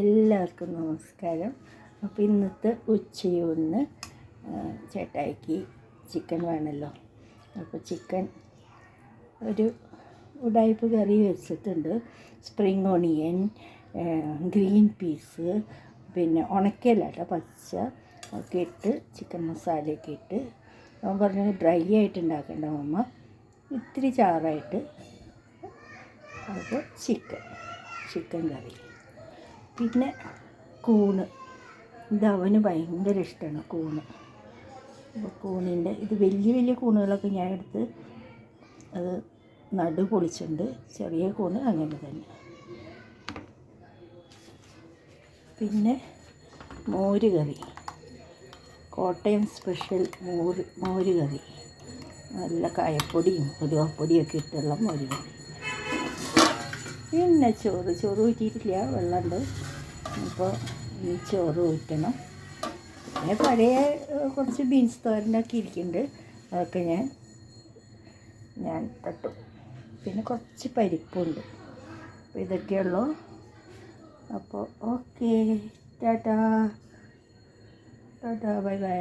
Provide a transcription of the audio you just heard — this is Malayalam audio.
എല്ലാവർക്കും നമസ്കാരം. അപ്പോൾ ഇന്നത്തെ ഉച്ചയൂണിന് ചേട്ടായിക്ക് ചിക്കൻ വേണമല്ലോ അപ്പോൾ ചിക്കൻ ഒരു ഉടായ്പ കറി വെച്ചിട്ടുണ്ട്. സ്പ്രിങ് ഓണിയൻ ഗ്രീൻ പീസ് പിന്നെ ഉണക്കലല്ല പച്ച ഒക്കെ ഇട്ട് ചിക്കൻ മസാലയൊക്കെ ഇട്ട്. അവൻ പറഞ്ഞു ഡ്രൈ ആയിട്ട് ഉണ്ടാക്കേണ്ട അമ്മ. ഇത്തിരി ചാറായിട്ട്. അത് ചിക്കൻ ചിക്കൻ കറി. പിന്നെ കൂണ്. ഇത് അവന് ഭയങ്കര ഇഷ്ടമാണ് കൂണ്. അപ്പോൾ കൂണിന്റെ ഇത് വലിയ വലിയ കൂണുകളൊക്കെ ഞാൻ എടുത്ത് അത് നടു പൊളിച്ചുണ്ട് ചെറിയ കൂണ് അങ്ങനെ തന്നെ. പിന്നെ മോര് കറി. കോട്ടയം സ്പെഷ്യൽ മോര് മോര് കറി. നല്ല കായപ്പൊടിയും ഉലുവപ്പൊടിയൊക്കെ ഇട്ടുള്ള മോര് കറി. പിന്നെ ചോറ് ചോറ് ഊറ്റിയിട്ടില്ല. വെള്ളമുണ്ട്. അപ്പോൾ ഈ ചോറ് ഊറ്റണം. പിന്നെ പഴയ കുറച്ച് ബീൻസ് തോരനൊക്കെ ഇരിക്കുന്നുണ്ട്. അതൊക്കെ ഞാൻ ഞാൻ തട്ടു. പിന്നെ കുറച്ച് പരിപ്പുണ്ട്. അപ്പോൾ ഇതൊക്കെയുള്ളൂ അപ്പോൾ okay. Tata. Tata bye bye.